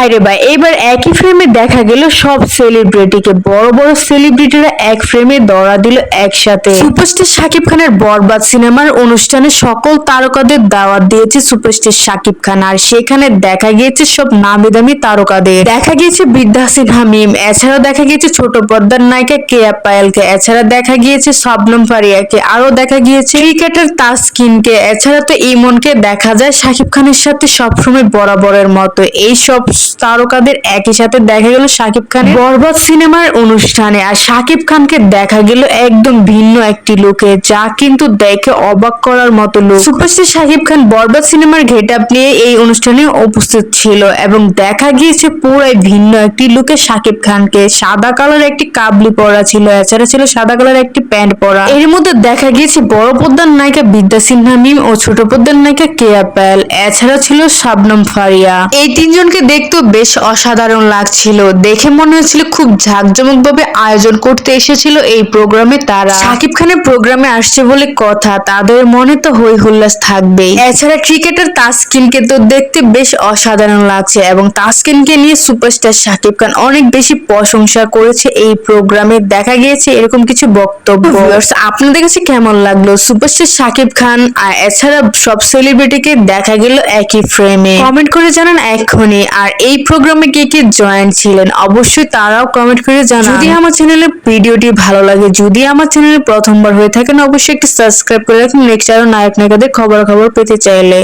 ভাইরে ভাই এইবার একই ফ্রেমে দেখা গেল সব সেলিব্রিটিকে বড় বড় সেলিব্রিটিরা এক ফ্রেমে দড়া দিল একসাথে। সুপারস্টার শাকিব খানের বরবাদ সিনেমার অনুষ্ঠানে সকল তারকাদের দাওয়াত দিয়েছে সুপারস্টার শাকিব খান। আর সেখানে দেখা গিয়েছে সব নামি দামি তারকাদের। দেখা গিয়েছে বিদ্যা সিনহা মিম এছাড়াও দেখা গিয়েছে ছোট পর্দার নায়িকা কেয়া পায়েলকে। এছাড়া দেখা গিয়েছে শবনম ফারিয়াকে। আরও দেখা গিয়েছে ক্রিকেটার তাসকিনকে। এছাড়া তো ইমনকে দেখা যায় শাকিব খানের সাথে সবসময় বরাবরের মতো। এই সব তারকাদের একই সাথে দেখা গেল শাকিব খানের বরবাদ সিনেমার অনুষ্ঠানে। আর শাকিব খানকে দেখা গেল একদম ভিন্ন একটি লোকে, যা কিন্তু দেখে অবাক করার মতো লুক। সুপারস্টার শাকিব খান বরবাদ সিনেমার গেট আপ নিয়ে এই অনুষ্ঠানে উপস্থিত ছিল এবং দেখা গিয়েছে পুরাই ভিন্ন একটি লুকে শাকিব খানকে। সাদা কালার একটি কাবলি পরা ছিল, এছাড়া ছিল সাদা কালার একটি প্যান্ট পরা। এর মধ্যে দেখা গিয়েছে বড় পদ্মার নায়িকা বিদ্যা সিনহা মিম ও ছোট পদ্মার নায়িকা কেয়া প্যাল, এছাড়া ছিল শাবনম ফারিয়া। এই তিনজনকে দেখতেও বেশ অসাধারণ লাগছিল। দেখে মনে হচ্ছিল খুব ঝাঁকজমক ভাবে আয়োজন করতে এসেছিল এই প্রোগ্রামে তারা। শাকিব খানের প্রোগ্রামে আসছে বলে কথা, তাদের মনে তো হই হুল্লাস থাকবেই। এছাড়া ক্রিকেটার তাসকিনকে তো দেখতে বেশ অসাধারণ লাগছে এবং তাসকিনকে নিয়ে সুপারস্টার শাকিব খান অনেক বেশি প্রশংসা করেছে এই প্রোগ্রামে। দেখা গিয়েছে এরকম কিছু বক্তব্য। আপনাদের কাছে কেমন লাগল? সুপারস্টার শাকিব খান, আর এছাড়া সব সেলিব্রিটিকে দেখা গেল একই ফ্রেমে কমেন্ট করে জানান এক্ষুনি। আর এই প্রোগ্রামে কে কে জয়েন ছিলেন, অবশ্যই তারাও কমেন্ট করে জানান। যদি আমার চ্যানেলের ভিডিওটি ভালো লাগে, যদি আমার চ্যানেলে প্রথমবার হয়ে থাকেন, অবশ্যই একটি সাবস্ক্রাইব করে রাখুন। নেক্সট আরও নায়ক নায়িকাদের খবর খবর পেতে চাইলে।